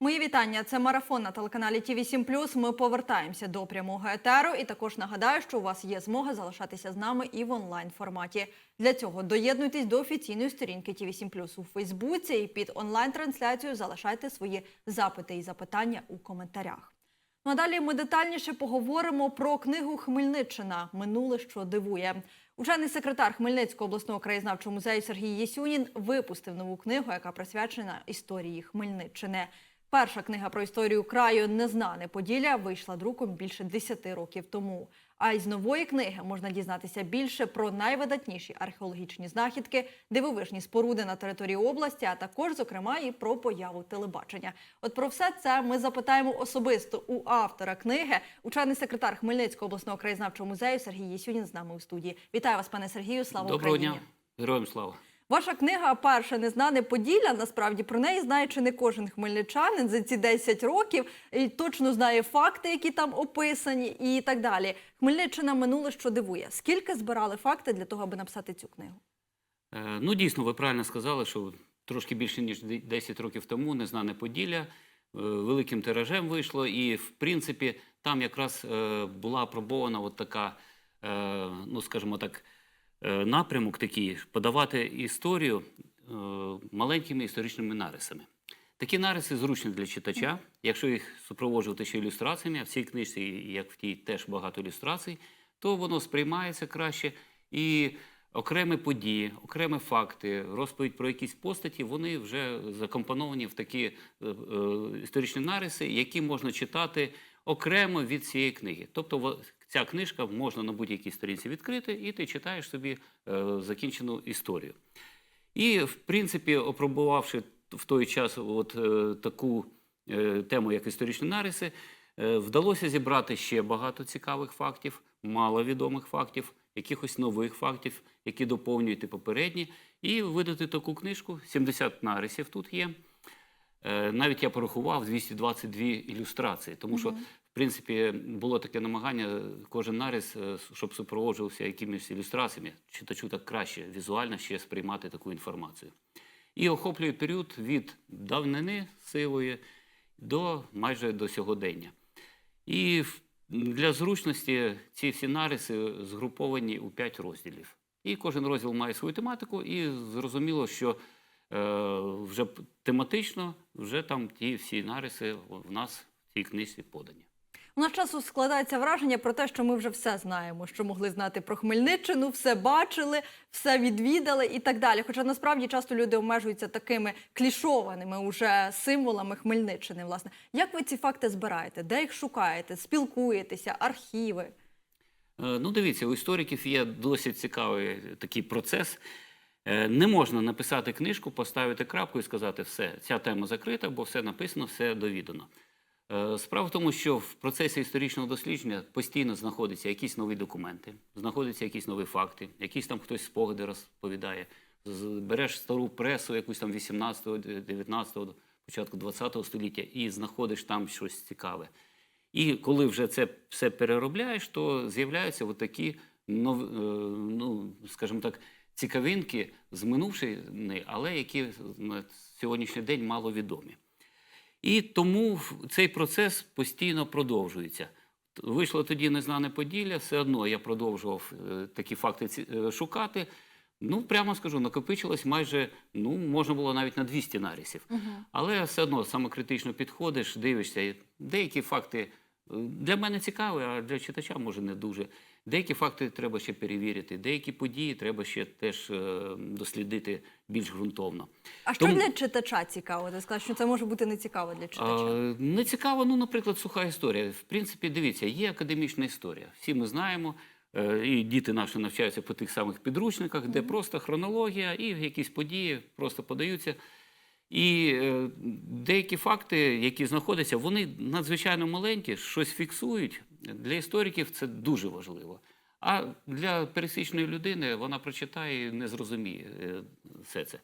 Мої вітання. Це марафон на телеканалі ТІВІ 7 Ми повертаємося до прямого етеру. І також нагадаю, що у вас є змога залишатися з нами і в онлайн форматі. Для цього доєднуйтесь до офіційної сторінки ТІВІ 7 у Фейсбуці і під онлайн трансляцією залишайте свої запити і запитання у коментарях. Ну а далі ми детальніше поговоримо про книгу Хмельниччина Минуле, що дивує. Учений секретар Хмельницького обласного краєзнавчого музею Сергій Єсюнін випустив нову книгу, яка присвячена історії Хмельниччини. Перша книга про історію краю Незнане Поділля вийшла друком більше 10 років тому. А із нової книги можна дізнатися більше про найвидатніші археологічні знахідки, дивовижні споруди на території області, а також, зокрема, і про появу телебачення. От про все це ми запитаємо особисто у автора книги, учений секретар Хмельницького обласного краєзнавчого музею Сергій Єсюнін з нами у студії. Вітаю вас, пане Сергію. Слава Доброго Україні! дня, героям слава. Ваша книга перше незнане Поділля. Насправді про неї знає чи не кожен хмельничанин за ці 10 років і точно знає факти, які там описані, і так далі. Хмельниччина минуле, що дивує. Скільки збирали факти для того, аби написати цю книгу? Е, Ну, дійсно, ви правильно сказали, що трошки більше ніж 10 років тому незнане Поділля е, великим тиражем вийшло, і в принципі там якраз е, була апробована от така, е, ну скажімо так, напрямок такий подавати історію е, маленькими історичними нарисами. Такі нариси зручні для читача, якщо їх супроводжувати ще ілюстраціями, а в цій книжці, як в тій, теж багато ілюстрацій, то воно сприймається краще. І окремі події, окремі факти, розповідь про якісь постаті, вони вже закомпоновані в такі е, е, історичні нариси, які можна читати окремо від цієї книги. Тобто ця книжка можна на будь-якій сторінці відкрити, і ти читаєш собі е, закінчену історію. І, в принципі, опробувавши в той час от, е, таку е, тему, як історичні нариси, вдалося зібрати ще багато цікавих фактів, маловідомих фактів, якихось нових фактів, які доповнюють попередні, і видати таку книжку. 70 нарисів тут є. Е, Навіть я порахував 222 ілюстрації, тому що, в принципі, було таке намагання, кожен нарис, е, щоб супроводжувався якимись ілюстраціями, читачу так краще візуально ще сприймати таку інформацію. І охоплює період від давнини сивої до майже до сьогодення. І для зручності ці всі нариси згруповані у п'ять розділів. І кожен розділ має свою тематику, і зрозуміло, що вже тематично вже там ті всі нариси в нас в цій книжці подані. У нас часу складається враження про те, що ми вже все знаємо, що могли знати про Хмельниччину, все бачили, все відвідали і так далі. Хоча насправді часто люди обмежуються такими клішованими уже символами Хмельниччини. Власне, як ви ці факти збираєте? Де їх шукаєте? Спілкуєтеся, архіви? Е, Ну, дивіться, у істориків є досить цікавий такий процес. Е, Не можна написати книжку, поставити крапку і сказати, все, ця тема закрита, бо все написано, все довідано. Е, Справа в тому, що в процесі історичного дослідження постійно знаходяться якісь нові документи, знаходяться якісь нові факти, якісь там хтось спогади розповідає. Береш стару пресу, якусь там 18-го, 19-го, початку 20-го століття, і знаходиш там щось цікаве. І коли вже це все переробляєш, то з'являються такі, е, ну, скажімо так, цікавинки з минувшої, але які на сьогоднішній день маловідомі. І тому цей процес постійно продовжується. Вийшло тоді незнане Поділля, все одно я продовжував е, такі факти е, шукати. Ну, прямо скажу, накопичилось майже, ну, можна було навіть на 200 нарисів. Але все одно самокритично підходиш, дивишся. Деякі факти е, для мене цікаві, а для читача може не дуже. Деякі факти треба ще перевірити, деякі події треба ще теж е, дослідити більш ґрунтовно. А що Тому- для читача цікаво? Ти сказав, що це може бути не цікаво для читача. Е, Не цікаво, ну, наприклад, суха історія. В принципі, дивіться, є академічна історія. Всі ми знаємо, е, і діти наші навчаються по тих самих підручниках, де просто хронологія і якісь події просто подаються. І е, деякі факти, які знаходяться, вони надзвичайно маленькі, щось фіксують. Для істориків це дуже важливо. А для пересічної людини вона прочитає і не зрозуміє е, все це.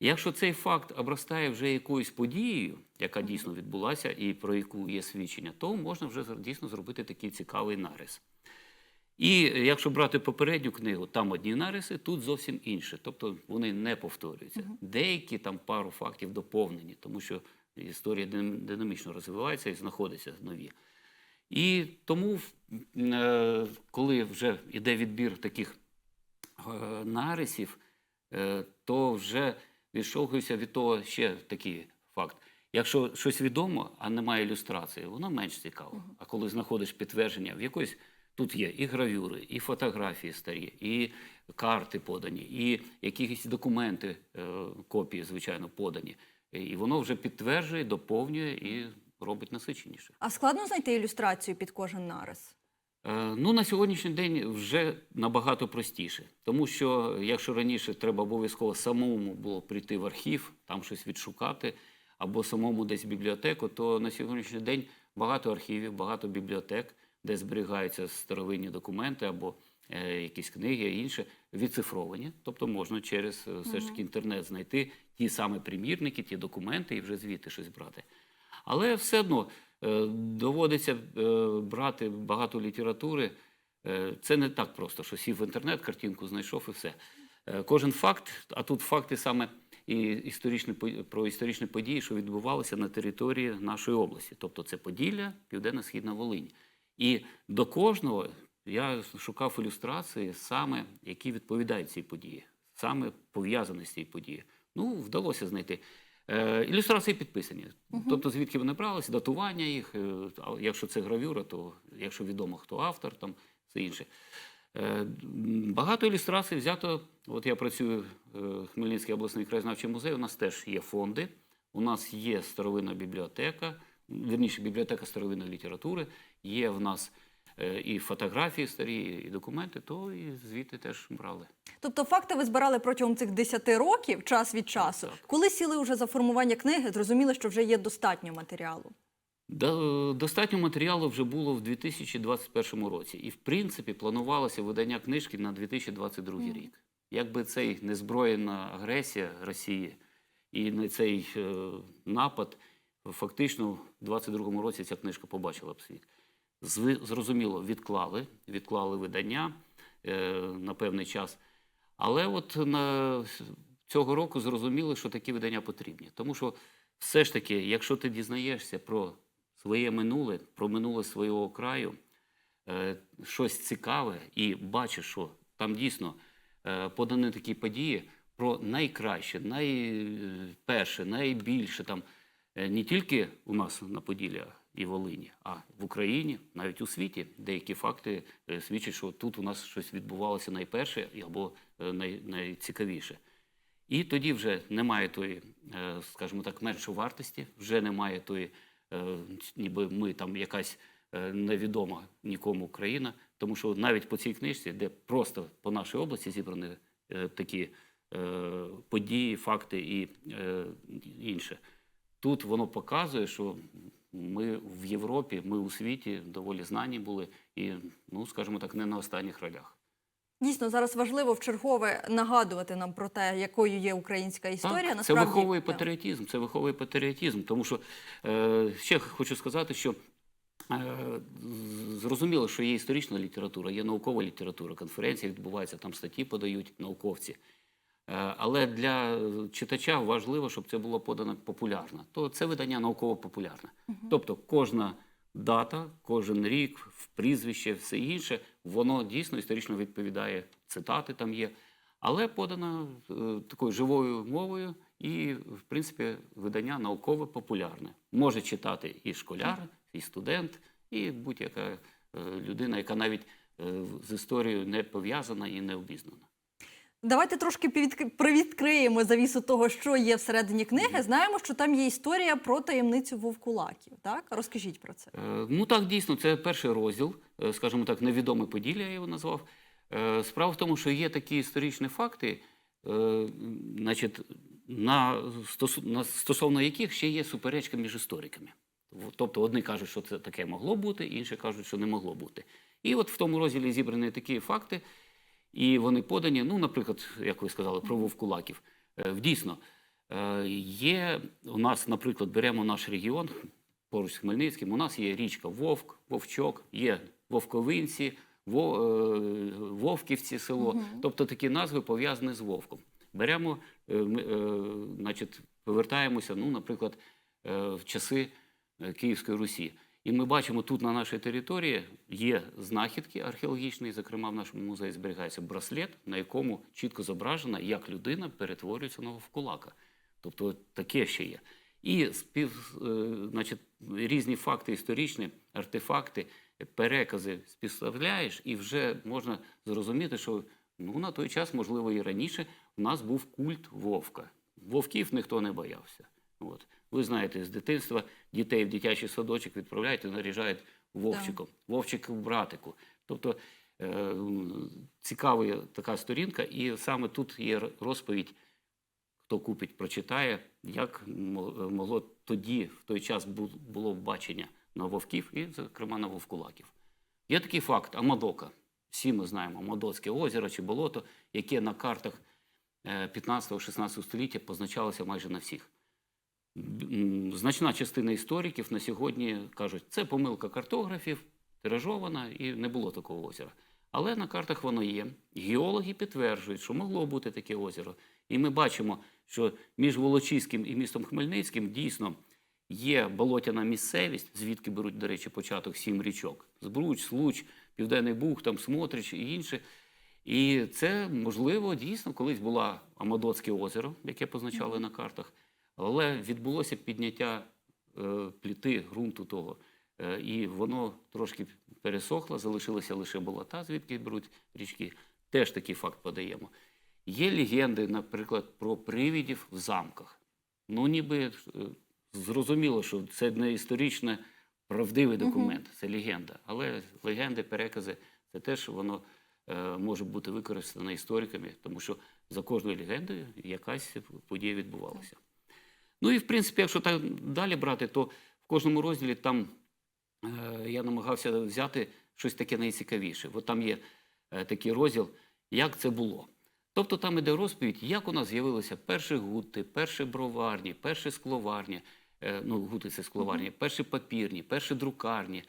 Якщо цей факт обростає вже якоюсь подією, яка дійсно відбулася і про яку є свідчення, то можна вже дійсно зробити такий цікавий нарис. І якщо брати попередню книгу, там одні нариси, тут зовсім інше. Тобто вони не повторюються. Деякі там пару фактів доповнені, тому що Історія динамічно розвивається і знаходиться нові. І тому, е, коли вже йде відбір таких е, нарисів, е, то вже відштовхуюся від того ще такий факт. Якщо щось відомо, а немає ілюстрації, воно менш цікаво. А коли знаходиш підтвердження в якоїсь. Тут є і гравюри, і фотографії старі, і карти подані, і якісь документи, е, копії, звичайно, подані. І воно вже підтверджує, доповнює і робить насиченіше. А складно знайти ілюстрацію під кожен нарис? Е, Ну, на сьогоднішній день вже набагато простіше. Тому що якщо раніше треба обов'язково самому було прийти в архів, там щось відшукати, або самому десь в бібліотеку, то на сьогоднішній день багато архівів, багато бібліотек, де зберігаються старовинні документи або е, якісь книги, і інше, відцифровані. Тобто можна через е, все ж таки інтернет знайти ті самі примірники, ті документи і вже звідти щось брати. Але все одно е, доводиться е, брати багато літератури. Е, Це не так просто, що сів в інтернет, картинку знайшов і все. Е, Кожен факт, а тут факти саме і історичні, про історичні події, що відбувалися на території нашої області. Тобто це Поділля, Південно-Східна Волинь. І до кожного я шукав ілюстрації, саме які відповідають цій події, саме пов'язані з цією подією. Ну, вдалося знайти. Е, ілюстрації підписані. Тобто, звідки вони бралися, датування їх. е, а якщо це гравюра, то якщо відомо, хто автор, там все інше. Е, Багато ілюстрацій взято. От я працюю в Хмельницький обласний краєзнавчий музей. У нас теж є фонди. У нас є старовинна бібліотека, вірніше, бібліотека старовинної літератури. Є в нас е, і фотографії старі, і документи, то і звідти теж брали. Тобто факти ви збирали протягом цих 10 років, час від часу. так. Коли сіли вже за формування книги, зрозуміли, що вже є достатньо матеріалу. Достатньо матеріалу вже було в 2021 році. І, в принципі, планувалося видання книжки на 2022 рік. Якби цей незброєна агресія Росії і цей е, напад, фактично в 2022 році ця книжка побачила б світ. Зрозуміло, відклали, відклали видання е, на певний час. Але от на цього року зрозуміли, що такі видання потрібні. Тому що все ж таки, якщо ти дізнаєшся про своє минуле, про минуле свого краю, е, щось цікаве, і бачиш, що там дійсно е, подані такі події про найкраще, найперше, найбільше там не тільки у нас на Поділлі і Волині, а в Україні, навіть у світі, деякі факти е, свідчать, що тут у нас щось відбувалося найперше або е, най, найцікавіше. І тоді вже немає тої, е, скажімо так, меншої вартості, вже немає тої, е, ніби ми там якась е, невідома нікому країна. Тому що навіть по цій книжці, де просто по нашій області зібрані е, такі е, події, факти і е, інше, тут воно показує, що ми в Європі, ми у світі доволі знані були і, ну скажімо так, не на останніх ролях. Дійсно, зараз важливо в чергове нагадувати нам про те, якою є українська історія. Так, це Насправді, виховує патріотизм. Це виховує патріотизм. Тому що е, ще хочу сказати, що е, зрозуміло, що є історична література, є наукова література, конференції відбуваються, там статті подають науковці. Е, Але для читача важливо, щоб це було подано популярно. То це видання науково-популярне. Тобто кожна дата, кожен рік, в прізвище, все інше, воно дійсно історично відповідає. Цитати там є, але подано е, такою живою мовою, і, в принципі, видання науково-популярне. Може читати і школяр, і студент, і будь-яка е, людина, яка навіть е, з історією не пов'язана і не обізнана. Давайте трошки привідкриємо завісу того, що є всередині книги. Знаємо, що там є історія про таємницю вовкулаків. Так, розкажіть про це. Е, Ну так, дійсно, це перший розділ, е, скажімо так, невідоме Поділля, я його назвав. Е, Справа в тому, що є такі історичні факти, е, значить, на, стосу- на стосовно яких ще є суперечка між істориками. Тобто одні кажуть, що це таке могло бути, інші кажуть, що не могло бути. І от в тому розділі зібрані такі факти, і вони подані, ну, наприклад, як ви сказали, про вовкулаків. Е, Дійсно, е, є у нас, наприклад, беремо наш регіон поруч з Хмельницьким. У нас є річка Вовк, Вовчок, є Вовковинці, е, Вовківці село. Тобто такі назви пов'язані з Вовком. Беремо, значить, повертаємося, ну, наприклад, в часи Київської Русі. І ми бачимо, тут на нашій території є знахідки археологічні, зокрема в нашому музеї зберігається браслет, на якому чітко зображено, як людина перетворюється на вовкулака. Тобто таке ще є. І спів, е, значить, різні факти історичні, артефакти, перекази співставляєш, і вже можна зрозуміти, що ну, на той час, можливо, і раніше у нас був культ вовка. Вовків ніхто не боявся. От. Ви знаєте, з дитинства дітей в дитячий садочок відправляють і наряжають вовчиком, вовчик в братику. Тобто е, цікава така сторінка, і саме тут є розповідь хто купить, прочитає, як могло тоді, в той час, було бачення на вовків і, зокрема, на вовкулаків. Є такий факт Амадока. Всі ми знаємо Амадоцьке озеро чи болото, яке на картах е, 15-16 століття позначалося майже на всіх. Значна частина істориків на сьогодні кажуть, це помилка картографів, тиражована, і не було такого озера. Але на картах воно є. Геологи підтверджують, що могло бути таке озеро. І ми бачимо, що між Волочиським і містом Хмельницьким дійсно є болотяна місцевість, звідки беруть, до речі, початок сім річок: Збруч, Случ, Південний Буг, там Смотрич і інше. І це, можливо, дійсно колись було Амадоцьке озеро, яке позначали на картах, але відбулося підняття е, пліти ґрунту того. Е, і воно трошки пересохло, залишилося лише болота, звідки беруть річки. Теж такий факт подаємо. Є легенди, наприклад, про привідів в замках. Ну, ніби е, зрозуміло, що це не історично правдивий документ, це легенда. Але легенди, перекази це теж воно може бути використано істориками, тому що за кожною легендою якась подія відбувалася. Ну і в принципі, якщо так далі брати, то в кожному розділі там е, я намагався взяти щось таке найцікавіше. Бо там є е, такий розділ, як це було. Тобто там іде розповідь, як у нас з'явилися перші гути, перші броварні, перші скловарні, е, ну, гути це скловарні, перші папірні, перші друкарні.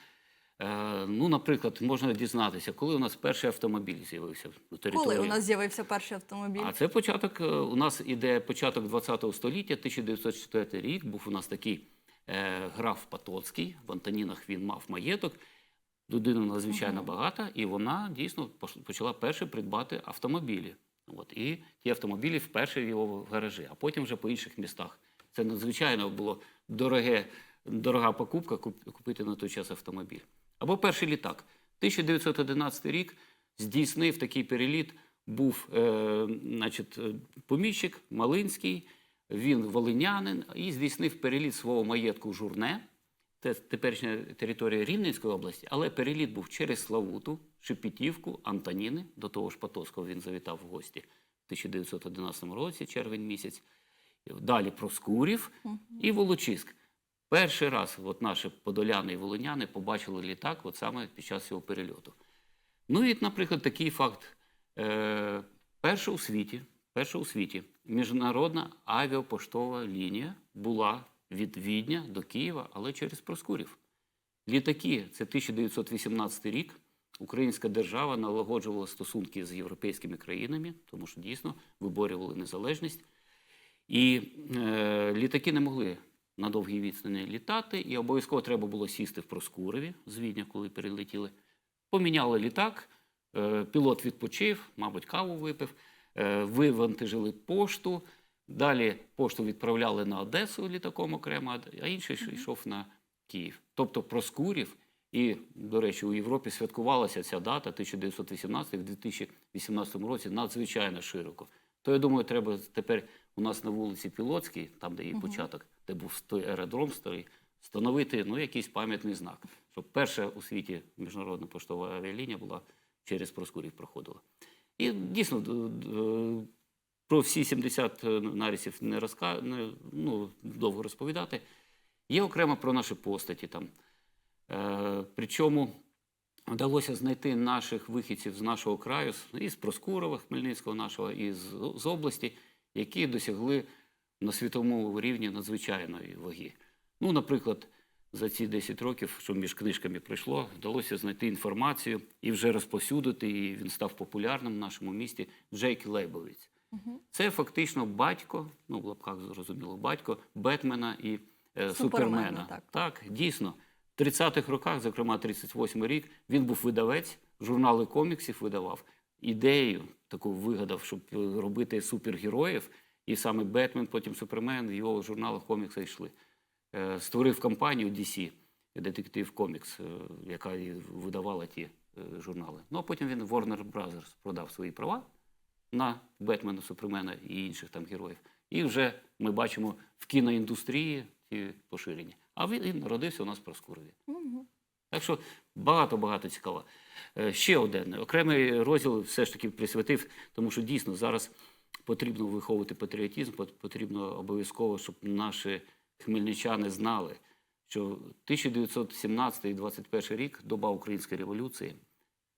Е, ну, наприклад, можна дізнатися, коли у нас перший автомобіль з'явився на території. Коли у нас з'явився перший автомобіль? А це початок. е, У нас іде початок 20 століття, 1904 рік. Був у нас такий е, граф Потоцький. В Антонінах він мав маєток. Людина надзвичайно багата, і вона дійсно почала перше придбати автомобілі. От, і ті автомобілі вперше в його гаражі, а потім вже по інших містах. Це надзвичайно було дороге, дорога покупка купити на той час автомобіль. Або перший літак. 1911 рік здійснив такий переліт. Був е, значить, поміщик Малинський, він волинянин, і здійснив переліт свого маєтку Журне. Це теперішня територія Рівненської області, але переліт був через Славуту, Шепетівку, Антоніни. До того ж Потоцького він завітав в гості в 1911 році, червень місяць. Далі Проскурів і Волочиськ. Перший раз от наші подоляни і волиняни побачили літак от саме під час цього перельоту. Ну і, наприклад, такий факт. Е, перша у світі, перша у світі міжнародна авіапоштова лінія була від Відня до Києва, але через Проскурів. Літаки це 1918 рік. Українська держава налагоджувала стосунки з європейськими країнами, тому що дійсно виборювали незалежність. І е, літаки не могли на довгій відстані літати, і обов'язково треба було сісти в Проскурові з Відня, коли перелетіли. Поміняли літак, е, пілот відпочив, мабуть, каву випив, е, вивантажили пошту. Далі пошту відправляли на Одесу літаком окремо, а інший mm йшов на Київ. Тобто Проскурів, і, до речі, у Європі святкувалася ця дата 1918 в 2018 році надзвичайно широко. То я думаю, треба тепер у нас на вулиці Пілоцькій, там, де її початок, де був той аеродром старий, встановити ну, якийсь пам'ятний знак, щоб перша у світі міжнародна поштова авіалінія була через Проскурів проходила. І дійсно про всі 70 нарісів не, розка... не ну, довго розповідати. Є окремо про наші постаті там. Е, причому вдалося знайти наших вихідців з нашого краю, із Проскурова, Хмельницького нашого, і з області, які досягли на світовому рівні надзвичайної ваги. Ну, наприклад, за ці 10 років, що між книжками пройшло, вдалося знайти інформацію і вже розповсюдити, і він став популярним в нашому місті Джейк Лейбовіць. Це фактично батько, ну в лапках зрозуміло, батько Бетмена і е, Супермена, супермена. так. так, дійсно. В 30-х роках, зокрема 38 рік, він був видавець, журнали коміксів видавав. Ідею таку вигадав, щоб робити супергероїв. І саме Бетмен, потім Супермен в його журналах коміксах йшли. Е, Створив компанію DC, Детектив Комікс, е, яка видавала ті е, журнали. Ну а потім він Warner Brothers продав свої права на Бетмена, Супермена і інших там героїв. І вже ми бачимо в кіноіндустрії ті поширені. А він народився у нас в Проскурові. Так що багато-багато цікаво. Е, Ще один окремий розділ все ж таки присвятив, тому що дійсно зараз потрібно виховувати патріотизм, пот- потрібно обов'язково, щоб наші хмельничани знали, що 1917 і 21 рік, доба Української революції,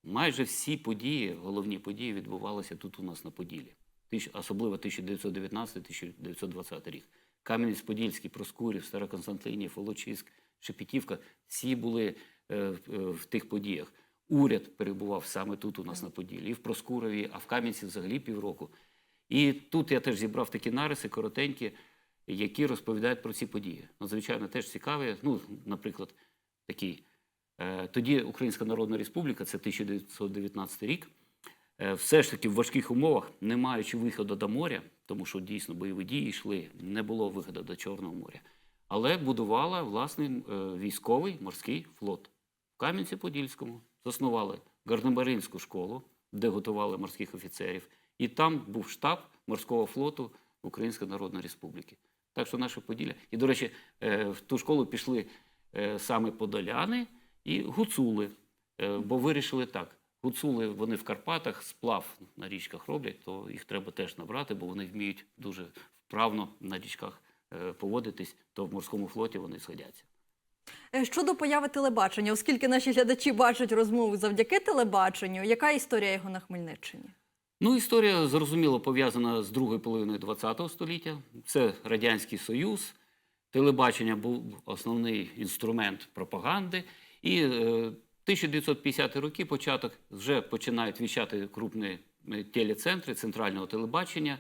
майже всі події, головні події відбувалися тут у нас на Поділлі. Тисяч- Особливо 1919-1920 рік. Кам'янець-Подільський, Проскурів, Староконстантинів, Волочиськ, Шепетівка всі були в- е, тих подіях. Уряд перебував саме тут у нас на Поділлі, і в Проскурові, а в Кам'янці взагалі півроку. І тут я теж зібрав такі нариси коротенькі, які розповідають про ці події. Надзвичайно теж цікаві. Ну, наприклад, такий. Е, Тоді Українська Народна Республіка, це 1919 рік, е, все ж таки в важких умовах, не маючи виходу до моря, тому що дійсно бойові дії йшли, не було виходу до Чорного моря, але будувала власний е, військовий морський флот. Кам'янці-Подільському заснували Гарнобаринську школу, де готували морських офіцерів, і там був штаб морського флоту Української Народної Республіки. Так що наше Поділля. І, до речі, е, в ту школу пішли е, саме подоляни і гуцули, Е, бо вирішили так. Гуцули вони в Карпатах сплав на річках роблять, то їх треба теж набрати, бо вони вміють дуже вправно на річках поводитись, то в морському флоті вони згодяться. Е, Щодо появи телебачення, оскільки наші глядачі бачать розмову завдяки телебаченню, яка історія його на Хмельниччині? Ну, історія зрозуміло пов'язана з другою половиною ХХ століття. Це Радянський Союз. Телебачення був основний інструмент пропаганди. І е, 1950 роки, початок, вже починають віщати крупні е, телецентри центрального телебачення.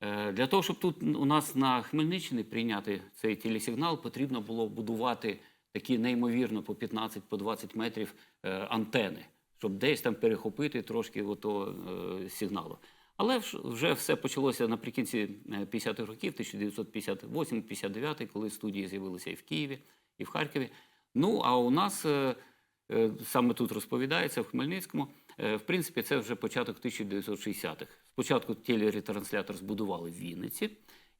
Е, Для того, щоб тут у нас на Хмельниччині прийняти цей телесигнал, потрібно було будувати такі неймовірно по 15 по 20 метрів е, антени, щоб десь там перехопити трошки ото, е, сигналу. Але вж- вже все почалося наприкінці е, 50-х років, 1958-59, коли студії з'явилися і в Києві, і в Харкові. Ну а у нас е, е, саме тут розповідається в Хмельницькому. е, В принципі, це вже початок 1960-х. Спочатку телеретранслятор збудували в Вінниці,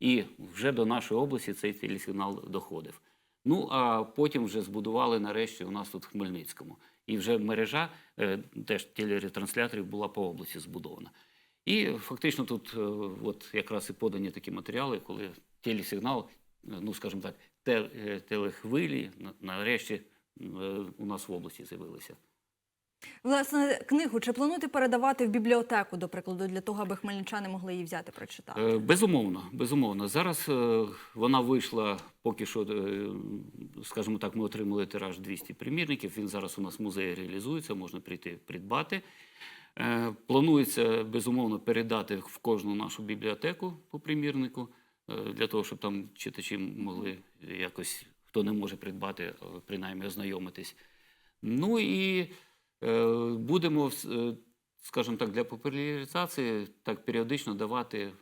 і вже до нашої області цей телесигнал доходив. Ну а потім вже збудували нарешті у нас тут в Хмельницькому. І вже мережа е, теж телеретрансляторів була по області збудована. І фактично тут е, от якраз і подані такі матеріали, коли телесигнал, е, ну скажімо так, телехвилі нарешті у нас в області з'явилися. Власне, книгу чи плануєте передавати в бібліотеку, до прикладу, для того, аби хмельничани могли її взяти прочитати? Е, Безумовно, безумовно. Зараз е, вона вийшла поки що, е, скажімо так, ми отримали тираж 200 примірників. Він зараз у нас в музеї реалізується, можна прийти придбати. Планується безумовно передати в кожну нашу бібліотеку по примірнику, для того, щоб там читачі могли якось, хто не може придбати, принаймні ознайомитись. Ну і будемо, вс- е, скажімо так, для популяризації так періодично давати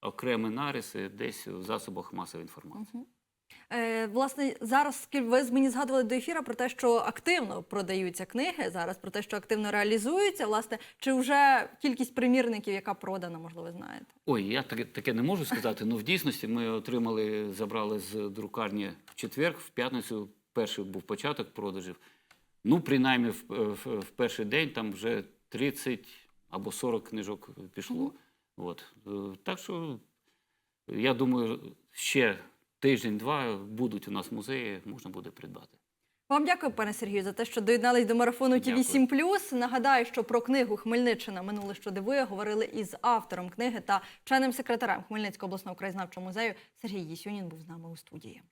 окремі нариси десь в засобах масової інформації. Е, власне, зараз ви мені згадували до ефіру про те, що активно продаються книги зараз, про те, що активно реалізуються. Власне, чи вже кількість примірників, яка продана, можливо, ви знаєте? Ой, я таке, таке не можу сказати. Ну, в дійсності ми отримали, забрали з друкарні в четвер, в п'ятницю перший був початок продажів. Ну, принаймні, в, в, в перший день там вже 30 або 40 книжок пішло. От. Е, Так що, я думаю, ще тиждень-два будуть у нас музеї, можна буде придбати. Вам дякую, пане Сергію, за те, що доєднались до марафону Дякую. 7 Нагадаю, що про книгу Хмельниччина минуле, що дивує, говорили із автором книги та членом секретарем Хмельницького обласного краєзнавчого музею Сергій Єсюнін був з нами у студії.